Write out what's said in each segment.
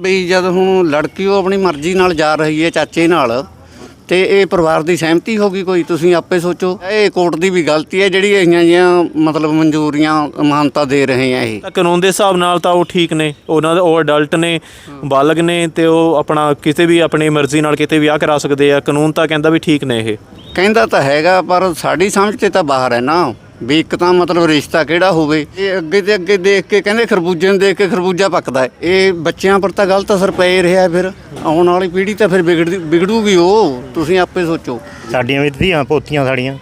ਵੀ ਜਦ ਹੁਣ ਲੜਕੀ ਉਹ ਆਪਣੀ ਮਰਜ਼ੀ ਨਾਲ ਜਾ ਰਹੀ ਹੈ ਚਾਚੇ ਨਾਲ ਤੇ ਇਹ ਪਰਿਵਾਰ ਦੀ ਸਹਿਮਤੀ ਹੋ ਗਈ ਕੋਈ? ਤੁਸੀਂ ਆਪੇ ਸੋਚੋ। ਇਹ ਕੋਰਟ ਦੀ ਵੀ ਗਲਤੀ ਹੈ ਜਿਹੜੀ ਇਹੀਆਂ ਜੀਆਂ ਮਤਲਬ ਮਨਜ਼ੂਰੀਆਂ ਮਾਨਤਾ ਦੇ ਰਹੇ ਆ ਇਹ। ਤਾਂ ਕਾਨੂੰਨ ਦੇ ਹਿਸਾਬ ਨਾਲ ਤਾਂ ਉਹ ਠੀਕ ਨੇ। ਉਹਨਾਂ ਦੇ ਉਹ ਅਡਲਟ ਨੇ ਬਾਲਗ ਨੇ ਤੇ ਉਹ ਆਪਣਾ ਕਿਸੇ ਵੀ ਆਪਣੀ ਮਰਜ਼ੀ ਨਾਲ ਕਿਤੇ ਵਿਆਹ ਕਰਾ ਸਕਦੇ ਆ। ਕਾਨੂੰਨ ਤਾਂ ਕਹਿੰਦਾ ਵੀ ਠੀਕ ਨੇ ਇਹ। ਕਹਿੰਦਾ ਤਾਂ ਹੈਗਾ ਪਰ ਸਾਡੀ ਸਮਝ ਤੇ ਤਾਂ ਬਾਹਰ ਹੈ ਨਾ। ਵੀ ਇੱਕ ਤਾਂ ਮਤਲਬ ਰਿਸ਼ਤਾ ਕਿਹੜਾ ਹੋਵੇ? ਇਹ ਅੱਗੇ ਤੇ ਅੱਗੇ ਦੇਖ ਕੇ ਕਹਿੰਦੇ ਖਰਬੂਜੇ ਨੂੰ ਦੇਖ ਕੇ ਖਰਬੂਜਾ ਪੱਕਦਾ ਹੈ। ਇਹ ਬੱਚਿਆਂ ਪਰ ਤਾਂ ਗਲਤ ਅਸਰ ਪੈ ਹੀ ਰਿਹਾ ਫਿਰ। ਆਉਣ ਵਾਲੀ ਪੀੜ੍ਹੀ ਤਾਂ ਫਿਰ ਵਿਗੜਦੀ ਵਿਗੜੂਗੀ ਉਹ। ਤੁਸੀਂ ਆਪੇ ਸੋਚੋ। ਸਾਡੀਆਂ ਵੀ ਧੀਆਂ ਪੋਤੀਆਂ ਸਾਡੀਆਂ।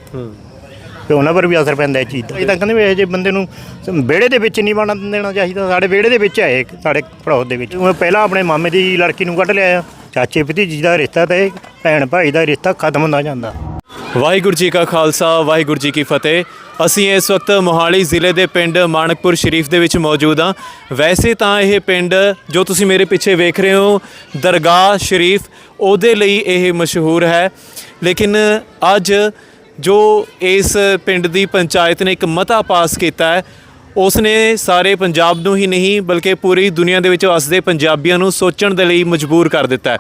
ਤੇ ਉਹਨਾਂ ਪਰ ਵੀ ਅਸਰ ਪੈਂਦਾ ਇਹ ਚੀਜ਼ ਦਾ ਇਹ ਤਾਂ ਕਹਿੰਦੇ ਵੀ ਇਹ ਜੇ ਬੰਦੇ ਨੂੰ ਵਿਹੜੇ ਦੇ ਵਿੱਚ ਨਹੀਂ ਵੜਨ ਦੇਣਾ ਚਾਹੀਦਾ। ਸਾਡੇ ਵਿਹੜੇ ਦੇ ਵਿੱਚ ਹੈ ਇਹ, ਸਾਡੇ ਪੜੋਸ ਦੇ ਵਿੱਚ। ਉਹ ਪਹਿਲਾਂ ਆਪਣੇ ਮਾਮੇ ਦੀ ਲੜਕੀ ਨੂੰ ਕੱਢ ਲਿਆ ਚਾਚੇ ਭਤੀਜੀ ਦਾ ਰਿਸ਼ਤਾ ਤੇ ਭੈਣ ਭਾਈ ਦਾ ਰਿਸ਼ਤਾ ਖਤਮ ਹੁੰਦਾ ਜਾਂਦਾ। ਵਾਹਿਗੁਰੂ ਜੀ ਕਾ ਖਾਲਸਾ, ਵਾਹਿਗੁਰੂ ਜੀ ਕੀ ਫਤਿਹ। ਅਸੀਂ ਇਸ ਵਕਤ ਮੋਹਾਲੀ ਜ਼ਿਲ੍ਹੇ ਦੇ ਪਿੰਡ ਮਾਨਕਪੁਰ ਸ਼ਰੀਫ ਦੇ ਵਿੱਚ ਮੌਜੂਦ ਹਾਂ। ਵੈਸੇ ਤਾਂ ਇਹ ਪਿੰਡ ਜੋ ਤੁਸੀਂ ਮੇਰੇ ਪਿੱਛੇ ਵੇਖ ਰਹੇ ਹੋ, ਦਰਗਾਹ ਸ਼ਰੀਫ, ਉਹਦੇ ਲਈ ਇਹ ਮਸ਼ਹੂਰ ਹੈ। ਲੇਕਿਨ ਅੱਜ ਜੋ ਇਸ ਪਿੰਡ ਦੀ ਪੰਚਾਇਤ ਨੇ ਇੱਕ ਮਤਾ ਪਾਸ ਕੀਤਾ ਹੈ ਉਸ ਨੇ ਸਾਰੇ ਪੰਜਾਬ ਨੂੰ ਹੀ ਨਹੀਂ, ਬਲਕਿ ਪੂਰੀ ਦੁਨੀਆ ਦੇ ਵਿੱਚ ਵਸਦੇ ਪੰਜਾਬੀਆਂ ਨੂੰ ਸੋਚਣ ਦੇ ਲਈ ਮਜਬੂਰ ਕਰ ਦਿੱਤਾ ਹੈ।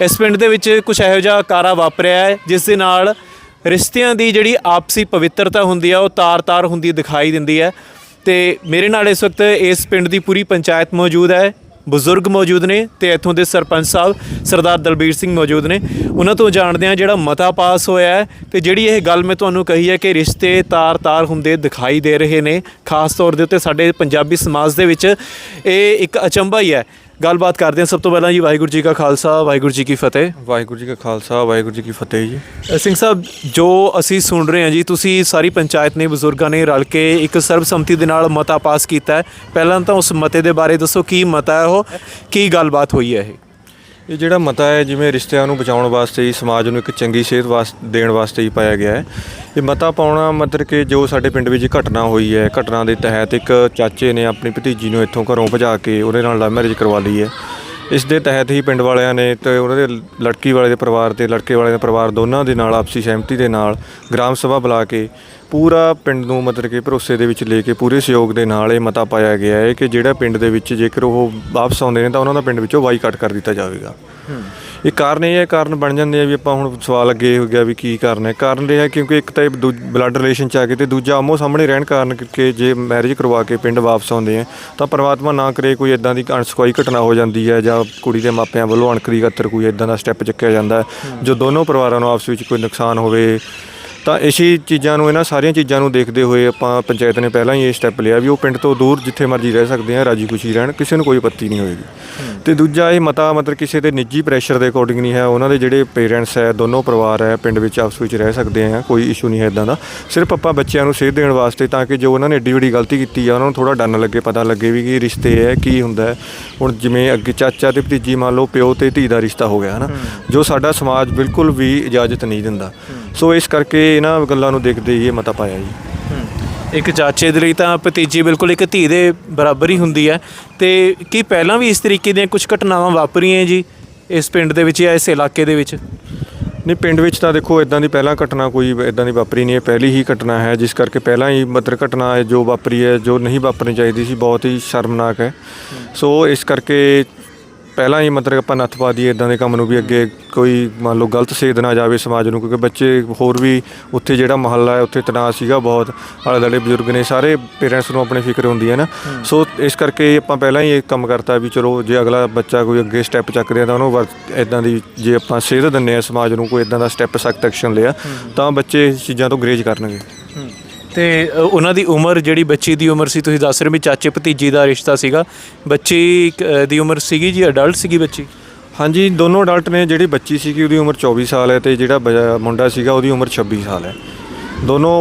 ਇਸ ਪਿੰਡ ਦੇ ਵਿੱਚ ਕੁਝ ਇਹੋ ਜਿਹਾ ਕਾਰਾ ਵਾਪਰਿਆ ਹੈ, ਜਿਸ ਦੇ ਨਾਲ ਰਿਸ਼ਤਿਆਂ ਦੀ ਜਿਹੜੀ ਆਪਸੀ ਪਵਿੱਤਰਤਾ ਹੁੰਦੀ ਹੈ ਉਹ ਤਾਰ-ਤਾਰ ਹੁੰਦੀ ਦਿਖਾਈ ਦਿੰਦੀ ਹੈ। ਤੇ ਮੇਰੇ ਨਾਲ ਇਸ ਵਕਤ ਇਸ ਪਿੰਡ ਦੀ ਪੂਰੀ ਪੰਚਾਇਤ ਮੌਜੂਦ ਹੈ। ਬਜ਼ੁਰਗ ਮੌਜੂਦ ਨੇ ਤੇ ਇੱਥੋਂ ਦੇ ਸਰਪੰਚ ਸਾਹਿਬ ਸਰਦਾਰ ਦਲਬੀਰ ਸਿੰਘ ਮੌਜੂਦ ਨੇ। ਉਹਨਾਂ ਤੋਂ ਜਾਣਦੇ ਆ ਜਿਹੜਾ ਮਤਾ ਪਾਸ ਹੋਇਆ ਹੈ ਤੇ ਜਿਹੜੀ ਇਹ ਗੱਲ ਮੈਂ ਤੁਹਾਨੂੰ ਕਹੀ ਹੈ ਕਿ ਰਿਸ਼ਤੇ ਤਾਰ-ਤਾਰ ਹੁੰਦੇ ਦਿਖਾਈ ਦੇ ਰਹੇ ਨੇ। ਖਾਸ ਤੌਰ ਦੇ ਉੱਤੇ ਸਾਡੇ ਪੰਜਾਬੀ ਸਮਾਜ ਦੇ ਵਿੱਚ ਇਹ ਇੱਕ ਅਚੰਭਾ ਹੀ ਹੈ ਗੱਲਬਾਤ ਕਰਦੇ ਹਾਂ। ਸਭ ਤੋਂ ਪਹਿਲਾਂ ਜੀ ਵਾਹਿਗੁਰੂ ਜੀ ਕਾ ਖਾਲਸਾ ਵਾਹਿਗੁਰੂ ਜੀ ਕੀ ਫਤਿਹ। ਵਾਹਿਗੁਰੂ ਜੀ ਕਾ ਖਾਲਸਾ ਵਾਹਿਗੁਰੂ ਜੀ ਕੀ ਫਤਿਹ ਜੀ। ਅ, ਸਿੰਘ ਸਾਹਿਬ ਜੋ ਅਸੀਂ ਸੁਣ ਰਹੇ ਹਾਂ ਜੀ ਤੁਸੀਂ ਸਾਰੀ ਪੰਚਾਇਤ ਨੇ ਬਜ਼ੁਰਗਾਂ ਨੇ ਰਲ ਕੇ ਇੱਕ ਸਰਬਸੰਮਤੀ ਦੇ ਨਾਲ ਮਤਾ ਪਾਸ ਕੀਤਾ ਹੈ। ਪਹਿਲਾਂ ਤਾਂ ਉਸ ਮਤੇ ਦੇ ਬਾਰੇ ਦੱਸੋ ਕੀ ਮਤਾ ਹੈ ਉਹ? ਕੀ ਗੱਲਬਾਤ ਹੋਈ ਹੈ ਇਹ? ਇਹ ਜਿਹੜਾ ਮਤਾ ਹੈ, ਜਿਵੇਂ ਰਿਸ਼ਤਿਆਂ ਨੂੰ ਬਚਾਉਣ ਵਾਸਤੇ ਹੀ ਸਮਾਜ ਨੂੰ ਇੱਕ ਚੰਗੀ ਸਿਹਤ ਵਾਸਤੇ ਦੇਣ ਵਾਸਤੇ ਹੀ ਪਾਇਆ ਗਿਆ ਹੈ। ਇਹ ਮਤਾ ਪਾਉਣਾ ਮਤਲਬ ਕਿ ਜੋ ਸਾਡੇ ਪਿੰਡ ਵਿੱਚ ਘਟਨਾ ਹੋਈ ਹੈ, ਘਟਨਾ ਦੇ ਤਹਿਤ ਇੱਕ ਚਾਚੇ ਨੇ ਆਪਣੀ ਭਤੀਜੀ ਨੂੰ ਇੱਥੋਂ ਘਰੋਂ ਭਜਾ ਕੇ ਉਹਦੇ ਨਾਲ ਲਵ ਮੈਰਿਜ ਕਰਵਾ ਲਈ ਹੈ। ਇਸ ਦੇ ਤਹਿਤ ਹੀ ਪਿੰਡ ਵਾਲਿਆਂ ਨੇ ਤੇ ਉਹਨਾਂ ਦੇ ਲੜਕੀ ਵਾਲੇ ਦੇ ਪਰਿਵਾਰ ਤੇ ਲੜਕੇ ਵਾਲੇ ਦੇ ਪਰਿਵਾਰ ਦੋਨਾਂ ਦੇ ਨਾਲ ਆਪਸੀ ਸਹਿਮਤੀ ਦੇ ਨਾਲ ਗ੍ਰਾਮ ਸਭਾ ਬੁਲਾ ਕੇ ਪੂਰਾ ਪਿੰਡ ਨੂੰ ਮਤਲਬ ਕਿ ਭਰੋਸੇ ਦੇ ਵਿੱਚ ਲੈ ਕੇ ਪੂਰੇ ਸਹਿਯੋਗ ਦੇ ਨਾਲ ਇਹ ਮਤਾ ਪਾਇਆ ਗਿਆ ਹੈ ਕਿ ਜਿਹੜਾ ਪਿੰਡ ਦੇ ਵਿੱਚ ਜੇਕਰ ਉਹ ਵਾਪਸ ਆਉਂਦੇ ਨੇ ਤਾਂ ਉਹਨਾਂ ਦਾ ਪਿੰਡ ਵਿੱਚੋਂ ਬਾਈਕਾਟ ਕਰ ਦਿੱਤਾ ਜਾਵੇਗਾ। ਇਹ ਕਾਰਨ ਇਹ ਹੈ ਕਾਰਨ ਬਣ ਜਾਂਦੇ ਆ ਵੀ ਆਪਾਂ ਹੁਣ ਸਵਾਲ ਅੱਗੇ ਹੋ ਗਿਆ ਵੀ ਕੀ ਕਾਰਨ ਹੈ। ਕਾਰਨ ਇਹ ਹੈ ਕਿਉਂਕਿ ਇੱਕ ਤਾਂ ਇਹ ਬਲੱਡ ਰਿਲੇਸ਼ਨ ਚ ਆ ਕੇ ਤੇ ਦੂਜਾ ਆਮੋ ਸਾਹਮਣੇ ਰਹਿਣ ਕਾਰਨ ਕਿ ਜੇ ਮੈਰਿਜ ਕਰਵਾ ਕੇ ਪਿੰਡ ਵਾਪਸ ਆਉਂਦੇ ਆ ਤਾਂ ਪਰਮਾਤਮਾ ਨਾ ਕਰੇ ਕੋਈ ਇਦਾਂ ਦੀ ਅਣਸੁਖਾਈ ਘਟਨਾ ਹੋ ਜਾਂਦੀ ਹੈ ਜਾਂ ਕੁੜੀ ਦੇ ਮਾਪਿਆਂ ਵੱਲੋਂ ਅਣਖ ਦੀ ਖਾਤਰ ਕੋਈ ਇਦਾਂ ਦਾ ਸਟੈਪ ਚੱਕਿਆ ਜਾਂਦਾ ਜੋ ਦੋਨੋਂ ਪਰਿਵਾਰਾਂ ਨੂੰ ਆਪਸ ਵਿੱਚ ਕੋਈ ਨੁਕਸਾਨ ਹੋਵੇ ਤਾਂ ਇਸੀ ਚੀਜ਼ਾਂ ਨੂੰ ਇਹਨਾਂ ਸਾਰੀਆਂ ਚੀਜ਼ਾਂ ਨੂੰ ਦੇਖਦੇ ਹੋਏ ਆਪਾਂ ਪੰਚਾਇਤ ਨੇ ਪਹਿਲਾਂ ਹੀ ਇਹ ਸਟੈਪ ਲਿਆ ਵੀ ਉਹ ਪਿੰਡ ਤੋਂ ਦੂਰ ਜਿੱਥੇ ਮਰਜ਼ੀ ਰਹਿ ਸਕਦੇ ਆ ਰਾਜੀ ਖੁਸ਼ੀ ਰਹਿਣ ਕਿਸੇ ਨੂੰ ਕੋਈ ਪੱਤੀ ਨਹੀਂ ਹੋਏਗੀ। ਤੇ ਦੂਜਾ ਇਹ ਮਤਾ ਮਤਲਬ ਕਿਸੇ ਦੇ ਨਿੱਜੀ ਪ੍ਰੈਸ਼ਰ ਦੇ ਅਕੋਰਡਿੰਗ ਨਹੀਂ ਹੈ ਉਹਨਾਂ ਦੇ ਜਿਹੜੇ ਪੇਰੈਂਟਸ ਹੈ ਦੋਨੋਂ ਪਰਿਵਾਰ ਹੈ ਪਿੰਡ ਵਿੱਚ ਆਪਸ ਵਿੱਚ ਰਹਿ ਸਕਦੇ ਆ ਕੋਈ ਇਸ਼ੂ ਨਹੀਂ ਹੈ ਇਦਾਂ ਦਾ। ਸਿਰਫ ਆਪਾਂ ਬੱਚਿਆਂ ਨੂੰ ਸੇਧ ਦੇਣ ਵਾਸਤੇ ਤਾਂ ਕਿ ਜੋ ਉਹਨਾਂ ਨੇ ਏਡੀ ਵੱਡੀ ਗਲਤੀ ਕੀਤੀ ਆ ਉਹਨਾਂ ਨੂੰ ਥੋੜਾ ਡੰਨ ਲੱਗੇ ਪਤਾ ਲੱਗੇ ਵੀ ਕੀ ਰਿਸ਼ਤੇ ਹੈ ਕੀ ਹੁੰਦਾ ਹੁਣ ਜਿਵੇਂ ਅੱਗੇ ਚਾਚਾ ਤੇ ਭਤੀਜੀ ਮੰਨ ਲਓ ਪਿਓ ਤੇ ਧੀ ਦਾ ਰਿਸ਼ਤਾ ਹੋ ਗਿਆ ਹਨਾ। ਜੋ ਸਾਡਾ ਸਮਾਜ ਬਿਲਕੁਲ ਵੀ ਇਜਾਜ਼ਤ ਨਹੀਂ ਦਿੰਦਾ। ਸੋ ਇਸ ਕਰਕੇ ਇਹਨਾਂ ਗੱਲਾਂ ਨੂੰ ਦੇਖਦੇ ਹੀ ਇਹ ਮਤਾ ਪਾਇਆ ਜੀ। ਇੱਕ ਚਾਚੇ ਦੇ ਲਈ ਤਾਂ ਭਤੀਜੀ ਬਿਲਕੁਲ ਇੱਕ ਧੀ ਦੇ ਬਰਾਬਰ ਹੀ ਹੁੰਦੀ ਹੈ। ਤੇ ਕੀ ਪਹਿਲਾਂ ਵੀ ਇਸ ਤਰੀਕੇ ਦੀਆਂ ਕੁਝ ਘਟਨਾਵਾਂ ਵਾਪਰੀਆਂ ਜੀ ਇਸ ਪਿੰਡ ਦੇ ਵਿੱਚ ਜਾਂ ਇਸ ਇਲਾਕੇ ਦੇ ਵਿੱਚ? ਨਹੀਂ ਪਿੰਡ ਵਿੱਚ ਤਾਂ ਦੇਖੋ ਇਦਾਂ ਦੀ ਪਹਿਲਾਂ ਘਟਨਾ ਕੋਈ ਇਦਾਂ ਦੀ ਵਾਪਰੀ ਨਹੀਂ ਹੈ। ਪਹਿਲੀ ਹੀ ਘਟਨਾ ਹੈ ਜਿਸ ਕਰਕੇ ਪਹਿਲਾਂ ਹੀ ਮਤਲਬ ਘਟਨਾ ਹੈ ਜੋ ਵਾਪਰੀ ਹੈ ਜੋ ਨਹੀਂ ਵਾਪਰਨੀ ਚਾਹੀਦੀ ਸੀ ਬਹੁਤ ਹੀ ਸ਼ਰਮਨਾਕ ਹੈ। ਸੋ ਇਸ ਕਰਕੇ ਪਹਿਲਾਂ ਹੀ ਮਤਲਬ ਆਪਾਂ ਨੱਥ ਪਾ ਦਈਏ ਇਦਾਂ ਦੇ ਕੰਮ ਨੂੰ ਵੀ ਅੱਗੇ ਕੋਈ ਮੰਨ ਲਓ ਗਲਤ ਸੇਧ ਨਾ ਜਾਵੇ ਸਮਾਜ ਨੂੰ ਕਿਉਂਕਿ ਬੱਚੇ ਹੋਰ ਵੀ ਉੱਥੇ ਜਿਹੜਾ ਮਹੱਲਾ ਹੈ ਉੱਥੇ ਤਣਾਅ ਸੀਗਾ ਬਹੁਤ। ਆਲੇ ਦੁਆਲੇ ਬਜ਼ੁਰਗ ਨੇ ਸਾਰੇ ਪੇਰੈਂਟਸ ਨੂੰ ਆਪਣੀ ਫਿਕਰ ਹੁੰਦੀ ਹੈ ਨਾ। ਸੋ ਇਸ ਕਰਕੇ ਆਪਾਂ ਪਹਿਲਾਂ ਹੀ ਇਹ ਕੰਮ ਕਰਤਾ ਵੀ ਚਲੋ ਜੇ ਅਗਲਾ ਬੱਚਾ ਕੋਈ ਅੱਗੇ ਸਟੈਪ ਚੱਕਦੇ ਆ ਤਾਂ ਉਹਨੂੰ ਇਦਾਂ ਦੀ ਜੇ ਆਪਾਂ ਸੇਧ ਦਿੰਨੇ ਆ ਸਮਾਜ ਨੂੰ ਕੋਈ ਇਦਾਂ ਦਾ ਸਟੈਪ ਸਖਤ ਐਕਸ਼ਨ ਲਿਆ ਤਾਂ ਬੱਚੇ ਇਸ ਚੀਜ਼ਾਂ ਤੋਂ ਗਰੇਜ ਕਰਨਗੇ। ਤੇ ਅ, ਉਹਨਾਂ ਦੀ ਉਮਰ ਜਿਹੜੀ ਬੱਚੀ ਦੀ ਉਮਰ ਸੀ ਤੁਸੀਂ ਦੱਸ ਰਹੇ ਹੋ ਵੀ ਚਾਚੇ ਭਤੀਜੀ ਦਾ ਰਿਸ਼ਤਾ ਸੀਗਾ। ਬੱਚੀ ਅ, ਦੀ ਉਮਰ ਸੀਗੀ ਜੀ ਅਡਲਟ ਸੀਗੀ ਬੱਚੀ? ਹਾਂਜੀ ਦੋਨੋਂ ਅਡਲਟ ਨੇ ਜਿਹੜੀ ਬੱਚੀ ਸੀਗੀ ਉਹਦੀ ਉਮਰ 24 ਸਾਲ ਹੈ ਤੇ ਜਿਹੜਾ ਬ- ਮੁੰਡਾ ਸੀਗਾ ਉਹਦੀ ਉਮਰ 26 ਸਾਲ ਹੈ। ਦੋਨੋਂ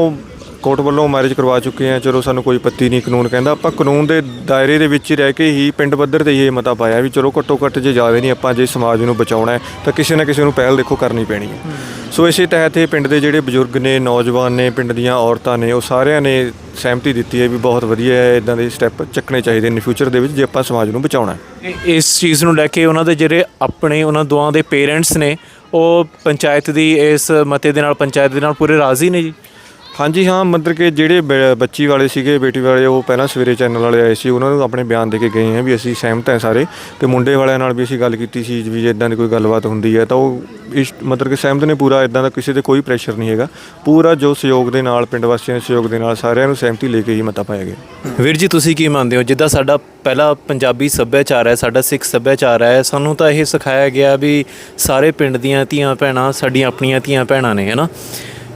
ਕੋਰਟ ਵੱਲੋਂ ਮੈਰਿਜ ਕਰਵਾ ਚੁੱਕੇ ਆ ਚਲੋ ਸਾਨੂੰ ਕੋਈ ਪੱਤੀ ਨਹੀਂ, ਕਾਨੂੰਨ ਕਹਿੰਦਾ। ਆਪਾਂ ਕਾਨੂੰਨ ਦੇ ਦਾਇਰੇ ਦੇ ਵਿੱਚ ਹੀ ਰਹਿ ਕੇ ਹੀ ਪਿੰਡ ਪੱਧਰ ਤੇ ਇਹ ਮਤਾ ਪਾਇਆ ਵੀ ਚਲੋ ਘੱਟੋ ਘੱਟ ਜੇ ਜਾਵੇ ਨਹੀਂ ਆਪਾਂ, ਜੇ ਸਮਾਜ ਨੂੰ ਬਚਾਉਣਾ ਹੈ, ਤਾਂ ਕਿਸੇ ਨਾ ਕਿਸੇ ਨੂੰ ਪਹਿਲ ਦੇਖੋ ਕਰਨੀ ਪੈਣੀ ਹੈ। ਸੋ ਇਸੇ ਤਹਿਤ ਇਹ ਪਿੰਡ ਦੇ ਜਿਹੜੇ ਬਜ਼ੁਰਗ ਨੇ, ਨੌਜਵਾਨ ਨੇ, ਪਿੰਡ ਦੀਆਂ ਔਰਤਾਂ ਨੇ, ਉਹ ਸਾਰਿਆਂ ਨੇ ਸਹਿਮਤੀ ਦਿੱਤੀ ਹੈ ਵੀ ਬਹੁਤ ਵਧੀਆ ਹੈ, ਇਦਾਂ ਦੇ ਸਟੈਪ ਚੱਕਣੇ ਚਾਹੀਦੇ ਨੇ ਫਿਊਚਰ ਦੇ ਵਿੱਚ ਜੇ ਆਪਾਂ ਸਮਾਜ ਨੂੰ ਬਚਾਉਣਾ ਹੈ। ਇਸ ਚੀਜ਼ ਨੂੰ ਲੈ ਕੇ ਉਹਨਾਂ ਦੇ ਜਿਹੜੇ ਆਪਣੇ, ਉਹਨਾਂ ਦੋਵਾਂ ਦੇ ਪੇਰੈਂਟਸ ਨੇ, ਉਹ ਪੰਚਾਇਤ ਦੀ ਇਸ ਮਤੇ ਦੇ ਨਾਲ, ਪੰਚਾਇਤ ਦੇ ਨਾਲ ਪੂਰੇ ਰਾਜ਼ੀ ਨੇ ਜੀ। ਹਾਂਜੀ, ਹਾਂ, ਮਤਲਬ ਕਿ ਜਿਹੜੇ ਬ- ਬੱਚੀ ਵਾਲੇ ਸੀਗੇ, ਬੇਟੀ ਵਾਲੇ, ਉਹ ਪਹਿਲਾਂ ਸਵੇਰੇ ਚੈਨਲ ਵਾਲੇ ਆਏ ਸੀ, ਉਹਨਾਂ ਨੂੰ ਆਪਣੇ ਬਿਆਨ ਦੇ ਕੇ ਗਏ ਹਾਂ ਵੀ ਅਸੀਂ ਸਹਿਮਤ ਹਾਂ ਸਾਰੇ। ਤੇ ਮੁੰਡੇ ਵਾਲਿਆਂ ਨਾਲ ਵੀ ਅਸੀਂ ਗੱਲ ਕੀਤੀ ਸੀ, ਵੀ ਜੇ ਇਦਾਂ ਦੀ ਕੋਈ ਗੱਲਬਾਤ ਹੁੰਦੀ ਹੈ, ਤਾਂ ਉਹ ਇਸ, ਮਤਲਬ ਕਿ ਸਹਿਮਤ ਨੇ ਪੂਰਾ ਇਦਾਂ ਦਾ ਕਿਸੇ ਤੇ ਕੋਈ ਪ੍ਰੈਸ਼ਰ ਨਹੀਂ ਹੈਗਾ। ਪੂਰਾ ਜੋ ਸਹਿਯੋਗ ਦੇ ਨਾਲ, ਪਿੰਡ ਵਾਸੀਆਂ ਦੇ ਸਹਿਯੋਗ ਦੇ ਨਾਲ ਸਾਰਿਆਂ ਨੂੰ ਸਹਿਮਤੀ ਲੈ ਕੇ ਹੀ ਮਤਾ ਪਾਇਆ ਗਿਆ। ਵੀਰ ਜੀ, ਤੁਸੀਂ ਕੀ ਮੰਨਦੇ ਹੋ? ਜਿੱਦਾਂ ਸਾਡਾ ਪਹਿਲਾ ਪੰਜਾਬੀ ਸੱਭਿਆਚਾਰ ਹੈ, ਸਾਡਾ ਸਿੱਖ ਸੱਭਿਆਚਾਰ ਹੈ, ਸਾਨੂੰ ਤਾਂ ਇਹ ਸਿਖਾਇਆ ਗਿਆ ਵੀ ਸਾਰੇ ਪਿੰਡ ਦੀਆਂ ਧੀਆਂ ਭੈਣਾਂ ਸਾਡੀਆਂ ਆਪਣੀਆਂ ਧੀਆਂ ਭੈਣਾਂ ਨੇ? ਹੈਨਾ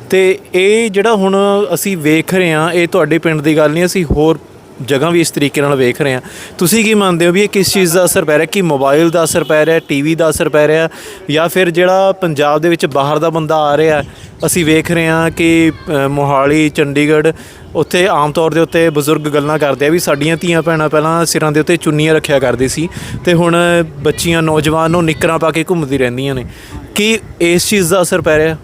ਤੇ ਇਹ ਜਿਹੜਾ ਹੁਣ ਅਸੀਂ ਵੇਖ ਰਹੇ ਹਾਂ, ਇਹ ਤੁਹਾਡੇ ਪਿੰਡ ਦੀ ਗੱਲ ਨਹੀਂ, ਅਸੀਂ ਹੋਰ ਜਗ੍ਹਾ ਵੀ ਇਸ ਤਰੀਕੇ ਨਾਲ ਵੇਖ ਰਹੇ ਹਾਂ। ਤੁਸੀਂ ਕੀ ਮੰਨਦੇ ਹੋ ਵੀ ਇਹ ਕਿਸ ਚੀਜ਼ ਦਾ ਅਸਰ ਪੈ ਰਿਹਾ? ਕਿ ਮੋਬਾਈਲ ਦਾ ਅਸਰ ਪੈ ਰਿਹਾ ਟੀਵੀ ਦਾ ਅਸਰ ਪੈ ਰਿਹਾ? ਜਾਂ ਫਿਰ ਜਿਹੜਾ ਪੰਜਾਬ ਦੇ ਵਿੱਚ ਬਾਹਰ ਦਾ ਬੰਦਾ ਆ ਰਿਹਾ, ਅਸੀਂ ਵੇਖ ਰਹੇ ਹਾਂ ਕਿ ਮੋਹਾਲੀ, ਚੰਡੀਗੜ੍ਹ, ਉੱਥੇ ਆਮ ਤੌਰ ਦੇ ਉੱਤੇ ਬਜ਼ੁਰਗ ਗੱਲਾਂ ਕਰਦੇ ਆ ਵੀ ਸਾਡੀਆਂ ਧੀਆਂ ਭੈਣਾਂ ਪਹਿਲਾਂ ਸਿਰਾਂ ਦੇ ਉੱਤੇ ਚੁੰਨੀਆਂ ਰੱਖਿਆ ਕਰਦੇ ਸੀ ਤੇ ਹੁਣ ਬੱਚੀਆਂ, ਨੌਜਵਾਨ ਨੂੰ ਨਿੱਕਰਾਂ ਪਾ ਕੇ ਘੁੰਮਦੀ ਰਹਿੰਦੀਆਂ ਨੇ। ਕੀ ਇਸ ਚੀਜ਼ ਦਾ ਅਸਰ ਪੈ ਰਿਹਾ?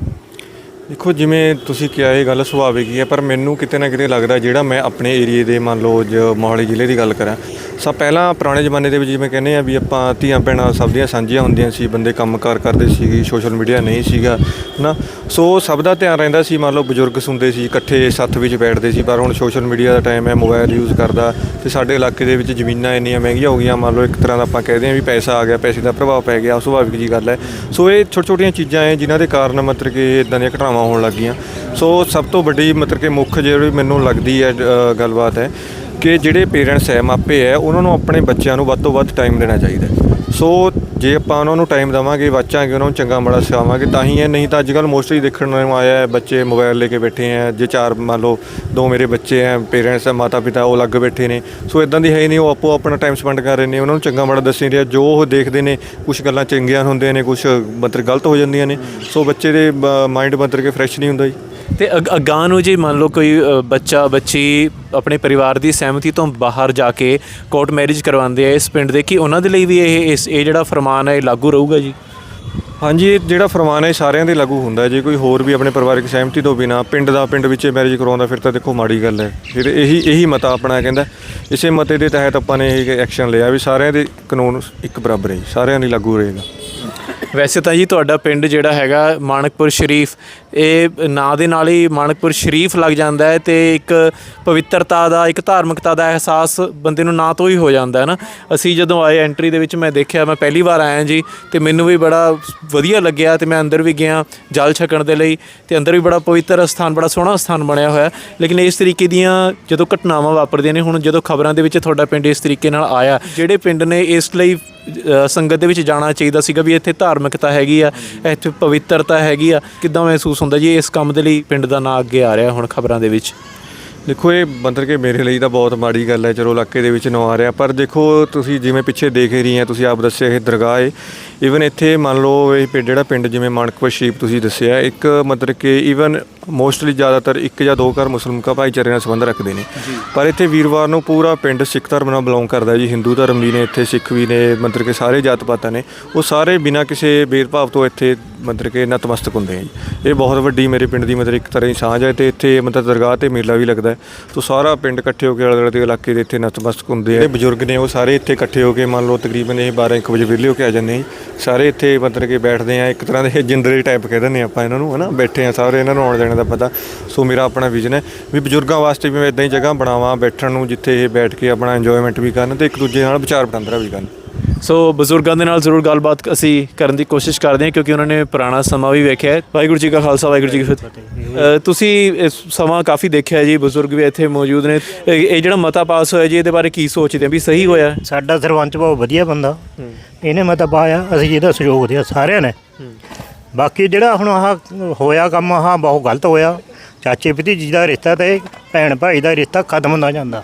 ਦੇਖੋ, ਜਿਵੇਂ ਤੁਸੀਂ ਕਿਹਾ, ਇਹ ਗੱਲ ਸੁਭਾਵਿਕ ਹੀ ਹੈ, ਪਰ ਮੈਨੂੰ ਕਿਤੇ ਨਾ ਕਿਤੇ ਲੱਗਦਾ ਜਿਹੜਾ ਮੈਂ ਆਪਣੇ ਏਰੀਏ ਦੇ ਮੰਨ ਲਓ, ਜ ਮੋਹਾਲੀ ਜ਼ਿਲ੍ਹੇ ਦੀ ਗੱਲ ਕਰਾਂ ਸਭ ਪਹਿਲਾਂ ਪੁਰਾਣੇ ਜ਼ਮਾਨੇ ਦੇ ਵਿੱਚ ਜਿਵੇਂ ਕਹਿੰਦੇ ਆ ਵੀ ਆਪਾਂ ਧੀਆਂ ਭੈਣਾਂ ਸਭ ਦੀਆਂ ਸਾਂਝੀਆਂ ਹੁੰਦੀਆਂ ਸੀ, ਬੰਦੇ ਕੰਮਕਾਰ ਕਰਦੇ ਸੀਗੇ ਸੋਸ਼ਲ ਮੀਡੀਆ ਨਹੀਂ ਸੀਗਾ ਨਾ ਸੋ ਸਭ ਦਾ ਧਿਆਨ ਰਹਿੰਦਾ ਸੀ, ਮੰਨ ਲਓ ਬਜ਼ੁਰਗ ਸੁਣਦੇ ਸੀ, ਇਕੱਠੇ ਸੱਥ ਵਿੱਚ ਬੈਠਦੇ ਸੀ, ਪਰ ਹੁਣ ਸੋਸ਼ਲ ਮੀਡੀਆ ਦਾ ਟਾਈਮ ਹੈ ਮੋਬਾਈਲ ਯੂਜ਼ ਕਰਦਾ, ਤੇ ਸਾਡੇ ਇਲਾਕੇ ਦੇ ਵਿੱਚ ਜ਼ਮੀਨਾਂ ਇੰਨੀਆਂ ਮਹਿੰਗੀਆਂ ਹੋ ਗਈਆਂ, ਮੰਨ ਲਓ ਇੱਕ ਤਰ੍ਹਾਂ ਦਾ ਆਪਾਂ ਕਹਦੇ ਹਾਂ ਵੀ ਪੈਸਾ ਆ ਗਿਆ, ਪੈਸੇ ਦਾ ਪ੍ਰਭਾਵ ਪੈ ਗਿਆ, ਸੁਭਾਵਿਕ ਜੀ ਗੱਲ ਹੈ। ਸੋ ਇਹ ਛੋਟੀ ਛੋਟੀਆਂ ਚੀਜ਼ਾਂ ਹੈ, ਜਿਨ੍ਹਾਂ ਦੇ ਕਾਰਨ ਮਤਲਬ ਕਿ ਇਦਾਂ ਦੀਆਂ ਘਟਨਾਵਾਂ ਹੋਣ ਲੱਗੀਆਂ। ਸੋ ਸਭ ਤੋਂ ਵੱਡੀ ਮਤਲਬ ਕਿ ਮੁੱਖ ਜਿਹੜੀ ਮੈਨੂੰ ਲੱਗਦੀ ਹੈ ਗੱਲਬਾਤ ਹੈ ਕਿ ਜਿਹੜੇ ਪੇਰੈਂਟਸ ਹੈ ਮਾਪੇ ਹੈ, ਉਹਨਾਂ ਨੂੰ ਆਪਣੇ ਬੱਚਿਆਂ ਨੂੰ ਵੱਧ ਤੋਂ ਵੱਧ ਟਾਈਮ ਦੇਣਾ ਚਾਹੀਦਾ ਸੋ ਜੇ ਆਪਾਂ ਉਹਨਾਂ ਨੂੰ ਟਾਈਮ ਦੇਵਾਂਗੇ, ਵਾਚਾਂਗੇ, ਉਹਨਾਂ ਨੂੰ ਚੰਗਾ ਮਾੜਾ ਸਿਖਾਵਾਂਗੇ, ਤਾਂ ਹੀ ਹੈ ਨਹੀਂ ਤਾਂ ਅੱਜ ਕੱਲ੍ਹ ਮੋਸਟਲੀ ਦੇਖਣ ਨੂੰ ਆਇਆ ਹੈ, ਬੱਚੇ ਮੋਬਾਈਲ ਲੈ ਕੇ ਬੈਠੇ ਹੈ। ਜੇ ਚਾਰ ਮੰਨ ਲਓ ਦੋ ਮੇਰੇ ਬੱਚੇ ਹੈ ਪੇਰੈਂਟਸ ਹੈ ਮਾਤਾ ਪਿਤਾ ਉਹ ਲੱਗ ਬੈਠੇ ਨੇ। ਸੋ ਇਦਾਂ ਦੀ ਹੈ ਹੀ ਨਹੀਂ, ਉਹ ਆਪੋ ਆਪਣਾ ਟਾਈਮ ਸਪੈਂਡ ਕਰ ਰਹੇ ਨੇ, ਉਹਨਾਂ ਨੂੰ ਚੰਗਾ ਮਾੜਾ ਦੱਸ ਨਹੀਂ ਰਿਹਾ। ਜੋ ਉਹ ਦੇਖਦੇ ਨੇ ਕੁਝ ਗੱਲਾਂ ਚੰਗੀਆਂ ਹੁੰਦੀਆਂ ਨੇ ਕੁਝ ਮਤਲਬ ਗਲਤ ਹੋ ਜਾਂਦੀਆਂ ਨੇ। ਸੋ ਬੱਚੇ ਦੇ ਮਾਈਂਡ ਮਤਲਬ ਕਿ ਫਰੈਸ਼ ਨਹੀਂ ਹੁੰਦਾ ਜੀ। ਤੇ ਅਗ- ਅਗਾਂਹ ਨੂੰ ਜੇ ਮੰਨ ਲਓ ਕੋਈ ਬੱਚਾ ਬੱਚੀ ਆਪਣੇ ਪਰਿਵਾਰ ਦੀ ਸਹਿਮਤੀ ਤੋਂ ਬਾਹਰ ਜਾ ਕੇ ਕੋਰਟ ਮੈਰਿਜ ਕਰਵਾਉਂਦੇ ਆ ਇਸ ਪਿੰਡ ਦੇ ਕਿ ਉਹਨਾਂ ਦੇ ਲਈ ਵੀ ਇਹ ਇਸ ਇਹ ਜਿਹੜਾ ਫਰਮਾਨ ਹੈ ਇਹ ਲਾਗੂ ਰਹੂਗਾ ਜੀ? ਹਾਂਜੀ ਇਹ ਜਿਹੜਾ ਫਰਮਾਨ ਹੈ ਇਹ ਸਾਰਿਆਂ ਦੇ ਲਾਗੂ ਹੁੰਦਾ ਜੇ। ਕੋਈ ਹੋਰ ਵੀ ਆਪਣੇ ਪਰਿਵਾਰਕ ਸਹਿਮਤੀ ਤੋਂ ਬਿਨਾ ਪਿੰਡ ਦਾ ਪਿੰਡ ਵਿੱਚ ਮੈਰਿਜ ਕਰਵਾਉਂਦਾ ਫਿਰ ਤਾਂ ਦੇਖੋ ਮਾੜੀ ਗੱਲ ਹੈ। ਫਿਰ ਇਹੀ ਇਹੀ ਮਤਾ ਆਪਣਾ ਕਹਿੰਦਾ। ਇਸੇ ਮਤੇ ਦੇ ਤਹਿਤ ਆਪਾਂ ਨੇ ਇਹ ਐਕਸ਼ਨ ਲਿਆ ਵੀ ਸਾਰਿਆਂ ਦੇ ਕਾਨੂੰਨ ਇੱਕ ਬਰਾਬਰ ਹੈ ਜੀ, ਸਾਰਿਆਂ ਲਈ ਲਾਗੂ ਰਹੇਗਾ। ਵੈਸੇ ਤਾਂ ਜੀ ਤੁਹਾਡਾ ਪਿੰਡ ਜਿਹੜਾ ਹੈਗਾ ਮਾਨਕਪੁਰ ਸ਼ਰੀਫ, ਇਹ ਨਾਂ ਦੇ ਨਾਲ ਹੀ ਮਾਣਕਪੁਰ ਸ਼ਰੀਫ ਲੱਗ ਜਾਂਦਾ ਹੈ ਤੇ ਇੱਕ ਪਵਿੱਤਰਤਾ ਦਾ, ਇੱਕ ਧਾਰਮਿਕਤਾ ਦਾ ਅਹਿਸਾਸ ਬੰਦੇ ਨੂੰ ਨਾਂ ਤੋਂ ਹੀ ਹੋ ਜਾਂਦਾ ਹੈ ਨਾ। ਅਸੀਂ ਜਦੋਂ ਆਏ ਐਂਟਰੀ ਦੇ ਵਿੱਚ ਮੈਂ ਦੇਖਿਆ, ਮੈਂ ਪਹਿਲੀ ਵਾਰ ਆਇਆ ਜੀ ਤੇ ਮੈਨੂੰ ਵੀ ਬੜਾ ਵਧੀਆ ਲੱਗਿਆ ਤੇ ਮੈਂ ਅੰਦਰ ਵੀ ਗਿਆ ਜਲ ਛਕਣ ਦੇ ਲਈ ਤੇ ਅੰਦਰ ਵੀ ਬੜਾ ਪਵਿੱਤਰ ਸਥਾਨ, ਬੜਾ ਸੋਹਣਾ ਸਥਾਨ ਬਣਿਆ ਹੋਇਆ। ਲੇਕਿਨ ਇਸ ਤਰੀਕੇ ਦੀਆਂ ਜਦੋਂ ਘਟਨਾਵਾਂ ਵਾਪਰਦੀਆਂ ਨੇ, ਹੁਣ ਜਦੋਂ ਖਬਰਾਂ ਦੇ ਵਿੱਚ ਤੁਹਾਡਾ ਪਿੰਡ ਇਸ ਤਰੀਕੇ ਨਾਲ ਆਇਆ, ਜਿਹੜੇ ਪਿੰਡ ਨੇ ਇਸ ਲਈ ਅ, ਸੰਗਤ ਦੇ ਵਿੱਚ ਜਾਣਾ ਚਾਹੀਦਾ ਸੀਗਾ ਵੀ ਇੱਥੇ ਧਾਰਮਿਕਤਾ ਹੈਗੀ ਆ ਇੱਥੇ ਪਵਿੱਤਰਤਾ ਹੈਗੀ ਆ। ਕਿੱਦਾਂ ਮਹਿਸੂਸ ਹੁੰਦਾ ਜੀ ਇਸ ਕੰਮ ਦੇ ਲਈ ਪਿੰਡ ਦਾ ਨਾਂ ਅੱਗੇ ਆ ਰਿਹਾ ਹੁਣ ਖਬਰਾਂ ਦੇ ਵਿੱਚ? ਦੇਖੋ ਇਹ ਮਤਲਬ ਕਿ ਮੇਰੇ ਲਈ ਤਾਂ ਬਹੁਤ ਮਾੜੀ ਗੱਲ ਹੈ ਚਲੋ ਇਲਾਕੇ ਦੇ ਵਿੱਚ ਨਵਾਂ ਆ ਰਿਹਾ ਪਰ ਦੇਖੋ ਤੁਸੀਂ ਜਿਵੇਂ ਪਿੱਛੇ ਦੇਖ ਹੀ ਰਹੀ ਹੈ ਤੁਸੀਂ ਆਪ ਦੱਸਿਆ ਇਹ ਦਰਗਾਹ ਹੈ ਈਵਨ ਇੱਥੇ ਮੰਨ ਲਓ ਇਹ ਪਿੰਡ ਜਿਹੜਾ ਪਿੰਡ ਜਿਵੇਂ ਮਾਨਕਪੁਰ ਸ਼ੀਪ ਤੁਸੀਂ ਦੱਸਿਆ ਇੱਕ ਮਤਲਬ ਕਿ ਈਵਨ ਮੋਸਟਲੀ ਜ਼ਿਆਦਾਤਰ ਇੱਕ ਜਾਂ ਦੋ ਘਰ ਮੁਸਲਿਮ ਕਾ ਭਾਈਚਾਰੇ ਨਾਲ ਸੰਬੰਧ ਰੱਖਦੇ ਨੇ। ਪਰ ਇੱਥੇ ਵੀਰਵਾਰ ਨੂੰ ਪੂਰਾ ਪਿੰਡ ਸਿੱਖ ਧਰਮ ਨਾਲ ਬਿਲੋਂਗ ਕਰਦਾ ਜੀ। ਹਿੰਦੂ ਧਰਮ ਵੀ ਨੇ ਇੱਥੇ ਸਿੱਖ ਵੀ ਨੇ ਮਤਲਬ ਕਿ ਸਾਰੇ ਜਾਤ ਪਾਤਾਂ ਨੇ। ਉਹ ਸਾਰੇ ਬਿਨਾਂ ਕਿਸੇ ਭੇਦਭਾਵ ਤੋਂ ਇੱਥੇ ਮਤਲਬ ਕਿ ਨਤਮਸਤਕ ਹੁੰਦੇ ਆ ਜੀ। ਇਹ ਬਹੁਤ ਵੱਡੀ ਮੇਰੇ ਪਿੰਡ ਦੀ ਮਤਲਬ ਇੱਕ ਤਰ੍ਹਾਂ ਦੀ ਸਾਂਝ ਹੈ ਤੇ ਇੱਥੇ ਮਤਲਬ ਦਰਗਾਹ ਤੇ ਮੇਲਾ ਵੀ ਲੱਗਦਾ ਹੈ। ਤੋ ਸਾਰਾ ਪਿੰਡ ਇਕੱਠੇ ਹੋ ਕੇ ਆਲੇ ਦੁਆਲੇ ਦੇ ਇਲਾਕੇ ਦੇ ਇੱਥੇ ਨਤਮਸਤਕ ਹੁੰਦੇ ਆ। ਇਹ ਬਜ਼ੁਰਗ ਨੇ ਉਹ ਸਾਰੇ ਇੱਥੇ ਇਕੱਠੇ ਹੋ ਕੇ ਮੰਨ ਲਓ ਤਕਰੀਬਨ ਇਹ 12 1 ਵਜੇ ਵਿਹਲੇ ਹੋ ਕੇ ਆ ਜਾਂਦੇ ਆ। ਸਾਰੇ ਇੱਥੇ ਮਤਲਬ ਕਿ ਬੈਠਦੇ ਆ ਇੱਕ ਤਰ੍ਹਾਂ ਦੇ ਜਿੰਦਰੇ ਟਾਈਪ ਕਹਿ ਦਿੰਦੇ ਆਪਾਂ ਇਹਨਾਂ ਨੂੰ ਹਨਾ? ਬੈਠੇ ਆ ਸਾਰੇ ਇਹਨਾਂ ਨੂੰ ਆਉਣ ਜਾਣ ਦਾ ਪਤਾ। ਸੋ ਮੇਰਾ ਆਪਣਾ ਵਿਜ਼ਨ ਹੈ ਵੀ ਬਜ਼ੁਰਗਾਂ ਵਾਸਤੇ ਵੀ ਮੈਂ ਇਦਾਂ ਹੀ ਜਗ੍ਹਾ ਬਣਾਵਾਂ ਬੈਠਣ ਨੂੰ ਜਿੱਥੇ ਇਹ ਬੈਠ ਕੇ ਆਪਣਾ ਇੰਜੋਇਮੈਂਟ ਵੀ ਕਰਨ ਤੇ ਇੱਕ ਦੂਜੇ ਨਾਲ ਵਿਚਾਰ ਵਟਾਂਦਰਾ ਵੀ ਕਰਨ। ਸੋ ਬਜ਼ੁਰਗਾਂ ਦੇ ਨਾਲ ਜ਼ਰੂਰ ਗੱਲਬਾਤ ਅਸੀਂ ਕਰਨ ਦੀ ਕੋਸ਼ਿਸ਼ ਕਰਦੇ ਹਾਂ ਕਿਉਂਕਿ ਉਹਨਾਂ ਨੇ ਪੁਰਾਣਾ ਸਮਾਂ ਵੀ ਵੇਖਿਆ ਹੈ। ਵਾਹਿਗੁਰੂ ਜੀ ਕਾ ਖਾਲਸਾ ਵਾਹਿਗੁਰੂ ਜੀ ਕੀ ਫਤਿਹ। ਤੁਸੀਂ ਇਸ ਸਮਾਂ ਕਾਫੀ ਦੇਖਿਆ ਜੀ ਬਜ਼ੁਰਗ ਵੀ ਇੱਥੇ ਮੌਜੂਦ ਨੇ। ਇਹ ਜਿਹੜਾ ਮਤਾ ਪਾਸ ਹੋਇਆ ਜੀ ਇਹਦੇ ਬਾਰੇ ਕੀ ਸੋਚਦੇ ਆ ਵੀ ਸਹੀ ਹੋਇਆ? ਸਾਡਾ ਸਰਪੰਚ ਬਹੁਤ ਵਧੀਆ ਬੰਦਾ। ਇਹਨੇ ਮਤਾ ਪਾਇਆ ਅਸੀਂ ਇਹਦਾ ਸਹਿਯੋਗ ਦਿਆ ਸਾਰਿਆਂ ਨੇ। ਬਾਕੀ ਜਿਹੜਾ ਹੁਣ ਆਹ ਹੋਇਆ ਕੰਮ ਆਹ ਬਹੁਤ ਗਲਤ ਹੋਇਆ। ਚਾਚੇ ਭਤੀਜੀ ਦਾ ਰਿਸ਼ਤਾ ਤੇ ਭੈਣ ਭਾਈ ਦਾ ਰਿਸ਼ਤਾ ਖਤਮ ਹੁੰਦਾ ਜਾਂਦਾ।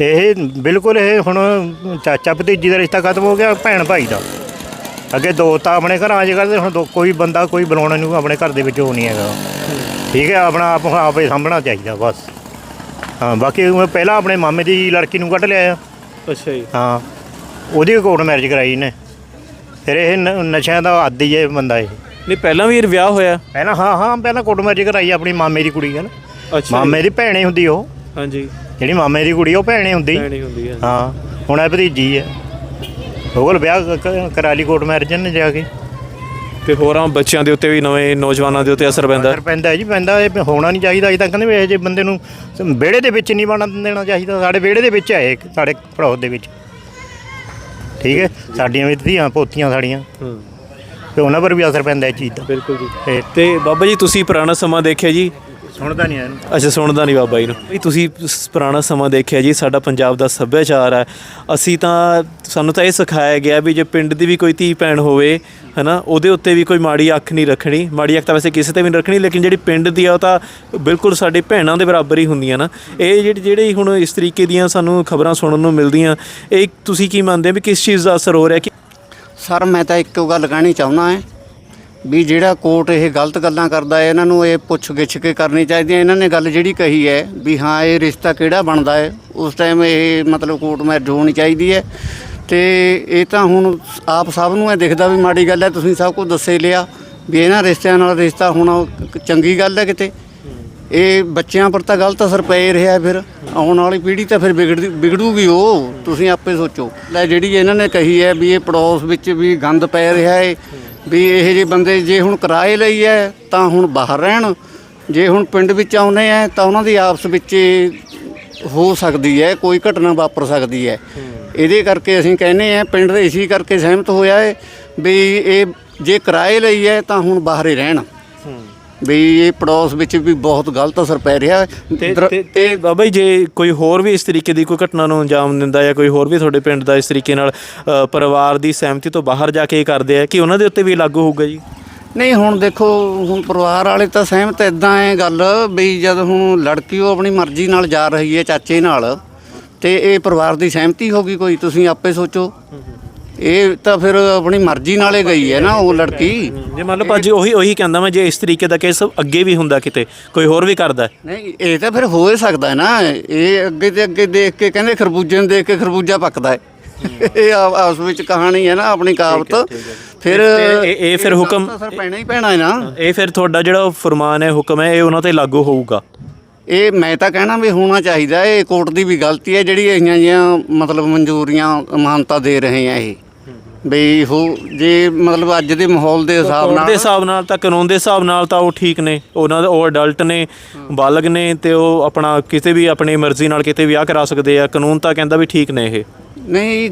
ਇਹ ਬਿਲਕੁਲ ਇਹ ਹੁਣ ਚਾਚਾ ਭਤੀਜੀ ਦਾ ਰਿਸ਼ਤਾ ਖਤਮ ਹੋ ਗਿਆ ਭੈਣ ਭਾਈ ਦਾ। ਅੱਗੇ ਦੋ ਤਾਂ ਆਪਣੇ ਘਰਾਂ 'ਚ ਕਰਦੇ ਹੁਣ ਦੋ ਕੋਈ ਬੰਦਾ ਕੋਈ ਬੁਲਾਉਣਾ ਨੂੰ ਆਪਣੇ ਘਰ ਦੇ ਵਿੱਚ ਉਹ ਨਹੀਂ ਹੈਗਾ। ਠੀਕ ਹੈ ਆਪਣਾ ਆਪ ਆਪੇ ਸਾਂਭਣਾ ਚਾਹੀਦਾ ਬਸ। ਹਾਂ ਬਾਕੀ ਮੈਂ ਪਹਿਲਾਂ ਆਪਣੇ ਮਾਮੇ ਦੀ ਲੜਕੀ ਨੂੰ ਕੱਢ ਲਿਆ ਅੱਛਾ ਜੀ। ਹਾਂ ਉਹਦੀ ਕੋਰਟ ਮੈਰਿਜ ਕਰਾਈ ਨੇ ਫਿਰ ਇਹ ਨ- ਨਸ਼ਿਆਂ ਦਾ ਆਦੀ ਹੈ ਬੰਦਾ ਇਹ। ਨਹੀਂ ਪਹਿਲਾਂ ਵੀ ਇਹ ਵਿਆਹ ਹੋਇਆ? ਪਹਿਲਾਂ ਹਾਂ ਹਾਂ ਪਹਿਲਾਂ ਕੋਰਟ ਮੈਰਿਜ ਕਰਾਈ ਆਪਣੀ ਮਾਮੇ ਦੀ ਕੁੜੀ ਨਾਲ ਅੱਛਾ। ਮਾਮੇ ਦੀ ਭੈਣੇ ਹੁੰਦੀ ਉਹ। ਹਾਂਜੀ। ਜਿਹੜੀ ਮਾਮੇ ਦੀ ਕੁੜੀ ਉਹ ਭੈਣੇ ਹੁੰਦੀ। ਭੈਣੀ ਹੁੰਦੀ ਹੈ। ਹਾਂ ਹੁਣ ਇਹ ਭਤੀਜੀ ਹੈ। ਉਹ ਕੋਲ ਵਿਆਹ ਕ- ਕਰਾ ਲਈ ਕੋਰਟ ਮੈਰਿਜ ਨੇ ਜਾ ਕੇ। ਤੇ ਹੋਰਾਂ ਬੱਚਿਆਂ ਦੇ ਉੱਤੇ ਵੀ ਨਵੇਂ ਨੌਜਵਾਨਾਂ ਦੇ ਉੱਤੇ ਅਸਰ ਪੈਂਦਾ? ਅਸਰ ਪੈਂਦਾ ਹੈ ਜੀ ਪੈਂਦਾ ਇਹ ਹੋਣਾ ਨਹੀਂ ਚਾਹੀਦਾ। ਅਜੇ ਤਾਂ ਕਹਿੰਦੇ ਵੀ ਇਹੋ ਜਿਹੇ ਬੰਦੇ ਨੂੰ ਵਿਹੜੇ ਦੇ ਵਿੱਚ ਨਹੀਂ ਵੜਨ ਦੇਣਾ ਚਾਹੀਦਾ। ਸਾਡੇ ਵਿਹੜੇ ਦੇ ਵਿੱਚ ਹੈ ਇਹ ਸਾਡੇ ਪੜੋਸ ਦੇ ਵਿੱਚ। ਠੀਕ ਹੈ ਸਾਡੀਆਂ ਵੀ ਧੀਆਂ ਪੋਤੀਆਂ ਸਾਡੀਆਂ। ਹੂੰ। ਤੇ ਉਹਨਾਂ ਪਰ ਵੀ ਅਸਰ ਪੈਂਦਾ ਇਹ ਚੀਜ਼ ਦਾ। ਬਿਲਕੁਲ ਜੀ। ਤੇ ਬਾਬਾ ਜੀ ਤੁਸੀਂ ਪੁਰਾਣਾ ਸਮਾਂ ਦੇਖਿਆ ਜੀ? ਸੁਣਦਾ ਨਹੀਂ ਇਹਨੂੰ ਅੱਛਾ ਸੁਣਦਾ ਨਹੀਂ ਬਾਬਾ ਜੀ ਨੂੰ। ਵੀ ਤੁਸੀਂ ਸ- ਪੁਰਾਣਾ ਸਮਾਂ ਦੇਖਿਆ ਜੀ ਸਾਡਾ ਪੰਜਾਬ ਦਾ ਸੱਭਿਆਚਾਰ ਹੈ। ਅਸੀਂ ਤਾਂ ਸਾਨੂੰ ਤਾਂ ਇਹ ਸਿਖਾਇਆ ਗਿਆ ਵੀ ਜੇ ਪਿੰਡ ਦੀ ਵੀ ਕੋਈ ਧੀ ਭੈਣ ਹੋਵੇ ਹਨਾ ਉਹਦੇ ਉੱਤੇ ਵੀ ਕੋਈ ਮਾੜੀ ਅੱਖ ਨਹੀਂ ਰੱਖਣੀ। ਮਾੜੀ ਅੱਖ ਤਾਂ ਵੈਸੇ ਕਿਸੇ ਤੇ ਵੀ ਨਹੀਂ ਰੱਖਣੀ ਲੇਕਿਨ ਜਿਹੜੀ ਪਿੰਡ ਦੀ ਆ ਉਹ ਤਾਂ ਬਿਲਕੁਲ ਸਾਡੇ ਭੈਣਾਂ ਦੇ ਬਰਾਬਰ ਹੀ ਹੁੰਦੀਆਂ ਨਾ। ਇਹ ਜਿਹੜੀ ਜਿਹੜੇ ਹੁਣ ਇਸ ਤਰੀਕੇ ਦੀਆਂ ਸਾਨੂੰ ਖਬਰਾਂ ਸੁਣਨ ਨੂੰ ਮਿਲਦੀਆਂ ਇਹ ਤੁਸੀਂ ਕੀ ਮੰਨਦੇ ਹੋ ਵੀ ਕਿਸ ਚੀਜ਼ ਦਾ ਅਸਰ ਹੋ ਰਿਹਾ ਕਿ ਸਰ, ਮੈਂ ਤਾਂ ਇੱਕੋ ਗੱਲ ਕਹਿਣੀ ਚਾਹੁੰਦਾ ਹਾਂ ਵੀ ਜਿਹੜਾ ਕੋਰਟ ਇਹ ਗਲਤ ਗੱਲਾਂ ਕਰਦਾ ਹੈ, ਇਹਨਾਂ ਨੂੰ ਇਹ ਪੁੱਛ ਗਿੱਛ ਕੇ ਕਰਨੀ ਚਾਹੀਦੀ ਹੈ। ਇਹਨਾਂ ਨੇ ਗੱਲ ਜਿਹੜੀ ਕਹੀ ਹੈ ਵੀ ਹਾਂ, ਇਹ ਰਿਸ਼ਤਾ ਕਿਹੜਾ ਬਣਦਾ ਹੈ, ਉਸ ਟਾਈਮ ਇਹ ਮਤਲਬ ਕੋਰਟ ਮੈਰਿਜ ਹੋਣੀ ਚਾਹੀਦੀ ਹੈ। ਤੇ ਇਹ ਤਾਂ ਹੁਣ ਆਪ ਸਭ ਨੂੰ ਇਹ ਦਿਖਦਾ ਵੀ ਮਾੜੀ ਗੱਲ ਹੈ, ਤੁਸੀਂ ਸਭ ਕੁਝ ਦੱਸੇ ਲਿਆ ਵੀ ਇਹਨਾਂ ਰਿਸ਼ਤਿਆਂ ਨਾਲ ਰਿਸ਼ਤਾ ਹੋਣਾ ਚੰਗੀ ਗੱਲ ਹੈ ਕਿਤੇ। ਇਹ ਬੱਚਿਆਂ ਪਰ ਤਾਂ ਗਲਤ ਅਸਰ ਪੈ ਹੀ ਰਿਹਾ ਫਿਰ। ਆਉਣ ਵਾਲੀ ਪੀੜ੍ਹੀ ਤਾਂ ਫਿਰ ਵਿਗੜ ਵਿਗੜੂਗੀ ਉਹ। ਤੁਸੀਂ ਆਪੇ ਸੋਚੋ। ਲੈ ਜਿਹੜੀ ਇਹਨਾਂ ਨੇ ਕਹੀ ਹੈ ਵੀ ਇਹ ਪੜੋਸ ਵਿੱਚ ਵੀ ਗੰਦ ਪੈ ਰਿਹਾ ਹੈ, ਵੀ ਇਹ ਜਿਹੇ ਬੰਦੇ ਜੇ ਹੁਣ ਕਿਰਾਏ ਲਈ ਹੈ, ਤਾਂ ਹੁਣ ਬਾਹਰ ਰਹਿਣ। ਜੇ ਹੁਣ ਪਿੰਡ ਵਿੱਚ ਆਉਨੇ ਆ, ਤਾਂ ਉਹਨਾਂ ਦੀ ਆਪਸ ਵਿੱਚ ਹੋ ਸਕਦੀ ਹੈ, ਕੋਈ ਘਟਨਾ ਵਾਪਰ ਸਕਦੀ ਹੈ। ਇਹਦੇ ਕਰਕੇ ਅਸੀਂ ਕਹਿੰਦੇ ਆ, ਪਿੰਡ ਦੇ ਇਸੀ ਕਰਕੇ ਸਹਿਮਤ ਹੋਇਆ ਹੈ ਵੀ ਇਹ ਜੇ ਕਿਰਾਏ ਲਈ ਹੈ, ਤਾਂ ਹੁਣ ਬਾਹਰ ਹੀ ਰਹਿਣ। ਵੀ ਇਹ ਪੜੋਸ ਵਿੱਚ ਵੀ ਬਹੁਤ ਗਲਤ ਅਸਰ ਪੈ ਰਿਹਾ। ਹੈ ਤੇ ਤੇ- ਤੇ ਬਾਬਾ ਜੀ ਜੇ ਕੋਈ ਹੋਰ ਵੀ ਇਸ ਤਰੀਕੇ ਦੀ ਕੋਈ ਘਟਨਾ ਨੂੰ ਅੰਜਾਮ ਦਿੰਦਾ ਜਾਂ ਕੋਈ ਹੋਰ ਵੀ ਤੁਹਾਡੇ ਪਿੰਡ ਦਾ ਇਸ ਤਰੀਕੇ ਨਾਲ ਅ, ਪਰਿਵਾਰ ਦੀ ਸਹਿਮਤੀ ਤੋਂ ਬਾਹਰ ਜਾ ਕੇ ਇਹ ਕਰਦੇ ਆ ਕਿ ਉਹਨਾਂ ਦੇ ਉੱਤੇ ਵੀ ਲਾਗੂ ਹੋਊਗਾ ਜੀ? ਨਹੀਂ ਹੁਣ ਦੇਖੋ ਹੁਣ ਪਰਿਵਾਰ ਵਾਲੇ ਤਾਂ ਸਹਿਮਤ ਇਦਾਂ ਹੈ ਗੱਲ ਵੀ ਜਦ ਹੁਣ ਲੜਕੀ ਉਹ ਆਪਣੀ ਮਰਜ਼ੀ ਨਾਲ ਜਾ ਰਹੀ ਹੈ ਚਾਚੇ ਨਾਲ ਤੇ ਇਹ ਪਰਿਵਾਰ ਦੀ ਸਹਿਮਤੀ ਹੋਗੀ ਕੋਈ ਤੁਸੀਂ ਆਪੇ ਸੋਚੋ। ਇਹ ਤਾਂ ਫਿਰ ਆਪਣੀ ਮਰਜ਼ੀ ਨਾਲੇ ਗਈ ਹੈ ਨਾ ਉਹ ਲੜਕੀ। ਜੇ ਮੰਨ ਲਓ ਭਾਜੀ ਉਹੀ ਉਹੀ ਕਹਿੰਦਾ ਮੈਂ ਜੇ ਇਸ ਤਰੀਕੇ ਦਾ ਕੇਸ ਅੱਗੇ ਵੀ ਹੁੰਦਾ ਕਿਤੇ ਕੋਈ ਹੋਰ ਵੀ ਕਰਦਾ। ਹੈ। ਨਹੀਂ ਇਹ ਤਾਂ ਫਿਰ ਹੋ ਹੀ ਸਕਦਾ ਹੈ ਨਾ। ਇਹ ਅੱਗੇ ਤੇ ਅੱਗੇ ਦੇਖ ਕੇ ਕਹਿੰਦੇ ਖਰਬੂਜੇ ਨੂੰ ਦੇਖ ਕੇ ਖਰਬੂਜਾ ਪੱਕਦਾ ਹੈ। ਇਹ ਆਪਸ ਵਿੱਚ ਕਹਾਣੀ ਹੈ ਨਾ ਆਪਣੀ ਕਾਵਤ ਫਿਰ ਤੇ ਇਹ- ਇਹ ਫਿਰ ਹੁਕਮ- ਅਸਰ ਪੈਣਾ ਹੀ ਪੈਣਾ ਹੈ ਨਾ। ਇਹ ਫਿਰ ਤੁਹਾਡਾ ਜਿਹੜਾ ਫਰਮਾਨ ਹੈ ਹੁਕਮ ਹੈ ਇਹ ਉਹਨਾਂ ਤੇ ਲਾਗੂ ਹੋਊਗਾ। ਇਹ ਮੈਂ ਤਾਂ ਕਹਿਣਾ ਵੀ ਹੋਣਾ ਚਾਹੀਦਾ ਇਹ ਕੋਰਟ ਦੀ ਵੀ ਗਲਤੀ ਹੈ ਜਿਹੜੀ ਇਹੀਆਂ ਜਿਹੀਆਂ ਮਤਲਬ ਮਨਜ਼ੂਰੀਆਂ ਮਾਨਤਾ ਦੇ ਰਹੇ ਆ ਇਹ। ਵੀ ਹੋ ਜੇ ਮਤਲਬ ਅੱਜ ਦੇ ਮਾਹੌਲ ਦੇ ਹਿਸਾਬ ਕਾਨੂੰਨ ਦੇ ਨਾਲ ਹਿਸਾਬ ਨਾਲ ਤਾਂ ਕਾਨੂੰਨ ਦੇ ਹਿਸਾਬ ਨਾਲ ਤਾਂ ਉਹ ਠੀਕ ਨੇ। ਉਹਨਾਂ ਦੇ ਉਹ ਅਡਲਟ ਨੇ ਬਾਲਗ ਨੇ ਤੇ ਉਹ ਆਪਣਾ ਕਿਤੇ ਵੀ ਆਪਣੀ ਮਰਜ਼ੀ ਨਾਲ ਕਿਤੇ ਵਿਆਹ ਕਰਾ ਸਕਦੇ ਆ। ਕਾਨੂੰਨ ਤਾਂ ਕਹਿੰਦਾ ਵੀ ਠੀਕ ਨੇ ਇਹ। ਨਹੀਂ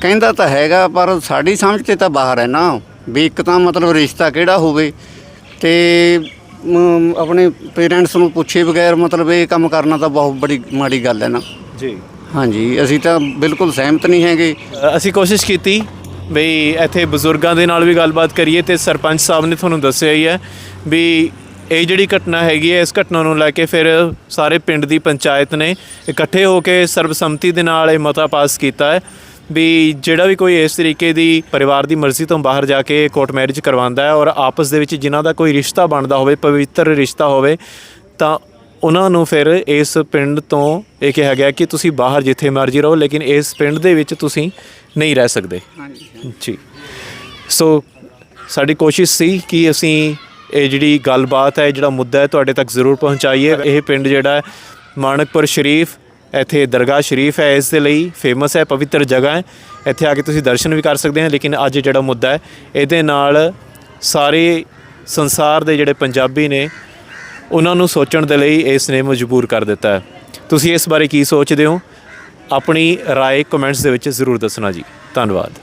ਕਹਿੰਦਾ ਤਾਂ ਹੈਗਾ ਪਰ ਸਾਡੀ ਸਮਝ ਤੇ ਤਾਂ ਬਾਹਰ ਹੈ ਨਾ। ਵੀ ਇੱਕ ਤਾਂ ਮਤਲਬ ਰਿਸ਼ਤਾ ਕਿਹੜਾ ਹੋਵੇ ਤੇ ਮ, ਆਪਣੇ ਪੇਰੈਂਟਸ ਨੂੰ ਪੁੱਛੇ ਬਗੈਰ ਮਤਲਬ ਇਹ ਕੰਮ ਕਰਨਾ ਤਾਂ ਬਹੁਤ ਬੜੀ ਮਾੜੀ ਗੱਲ ਹੈ ਨਾ। ਜੀ। ਹਾਂਜੀ ਅਸੀਂ ਤਾਂ ਬਿਲਕੁਲ ਸਹਿਮਤ ਨਹੀਂ ਹੈਗੇ। ਅਸੀਂ ਕੋਸ਼ਿਸ਼ ਕੀਤੀ ਬਈ ਇੱਥੇ ਬਜ਼ੁਰਗਾਂ ਦੇ ਨਾਲ ਵੀ ਗੱਲਬਾਤ ਕਰੀਏ ਤੇ ਸਰਪੰਚ ਸਾਹਿਬ ਨੇ ਤੁਹਾਨੂੰ ਦੱਸਿਆ ਹੀ ਹੈ ਵੀ ਇਹ ਜਿਹੜੀ ਘਟਨਾ ਹੈਗੀ ਹੈ, ਇਸ ਘਟਨਾ ਨੂੰ ਲੈ ਕੇ ਫਿਰ ਸਾਰੇ ਪਿੰਡ ਦੀ ਪੰਚਾਇਤ ਨੇ ਇਕੱਠੇ ਹੋ ਕੇ ਸਰਬਸੰਮਤੀ ਦੇ ਨਾਲ ਇਹ ਮਤਾ ਪਾਸ ਕੀਤਾ ਹੈ ਵੀ ਜਿਹੜਾ ਵੀ ਕੋਈ ਇਸ ਤਰੀਕੇ ਦੀ ਪਰਿਵਾਰ ਦੀ ਮਰਜ਼ੀ ਤੋਂ ਬਾਹਰ ਜਾ ਕੇ ਕੋਰਟ ਮੈਰਿਜ ਕਰਵਾਉਂਦਾ ਹੈ ਔਰ ਆਪਸ ਦੇ ਵਿੱਚ ਜਿਨ੍ਹਾਂ ਦਾ ਕੋਈ ਰਿਸ਼ਤਾ ਬਣਦਾ ਹੋਵੇ, ਪਵਿੱਤਰ ਰਿਸ਼ਤਾ ਹੋਵੇ, ਤਾਂ ਉਹਨਾਂ ਨੂੰ ਫਿਰ ਇਸ ਪਿੰਡ ਤੋਂ ਇਹ ਕਿਹਾ ਗਿਆ ਕਿ ਤੁਸੀਂ ਬਾਹਰ ਜਿੱਥੇ ਮਰਜ਼ੀ ਰਹੋ ਲੇਕਿਨ ਇਸ ਪਿੰਡ ਦੇ ਵਿੱਚ ਤੁਸੀਂ ਨਹੀਂ ਰਹਿ ਸਕਦੇ। ਜੀ। ਸੋ ਸਾਡੀ ਕੋਸ਼ਿਸ਼ ਸੀ ਕਿ ਅਸੀਂ ਇਹ ਜਿਹੜੀ ਗੱਲਬਾਤ ਹੈ ਜਿਹੜਾ ਮੁੱਦਾ ਹੈ ਤੁਹਾਡੇ ਤੱਕ ਜ਼ਰੂਰ ਪਹੁੰਚਾਈਏ। ਇਹ ਪਿੰਡ ਜਿਹੜਾ ਹੈ ਮਾਣਕਪੁਰ ਸ਼ਰੀਫ ਇੱਥੇ ਦਰਗਾਹ ਸ਼ਰੀਫ ਹੈ ਇਸ ਦੇ ਲਈ ਫੇਮਸ ਹੈ ਪਵਿੱਤਰ ਜਗ੍ਹਾ ਹੈ। ਇੱਥੇ ਆ ਕੇ ਤੁਸੀਂ ਦਰਸ਼ਨ ਵੀ ਕਰ ਸਕਦੇ ਹੋ ਲੇਕਿਨ ਅੱਜ ਜਿਹੜਾ ਮੁੱਦਾ ਹੈ ਇਹਦੇ ਨਾਲ ਸਾਰੇ ਸੰਸਾਰ ਦੇ ਜਿਹੜੇ ਪੰਜਾਬੀ ਨੇ ਉਹਨਾਂ ਨੂੰ ਸੋਚਣ ਦੇ ਲਈ ਇਸ ਨੇ ਮਜਬੂਰ ਕਰ ਦਿੱਤਾ ਹੈ ਤੁਸੀਂ ਇਸ ਬਾਰੇ ਕੀ ਸੋਚਦੇ ਹੋ ਆਪਣੀ رائے ਕਮੈਂਟਸ ਦੇ ਵਿੱਚ ਜ਼ਰੂਰ ਦੱਸਣਾ ਜੀ ਧੰਨਵਾਦ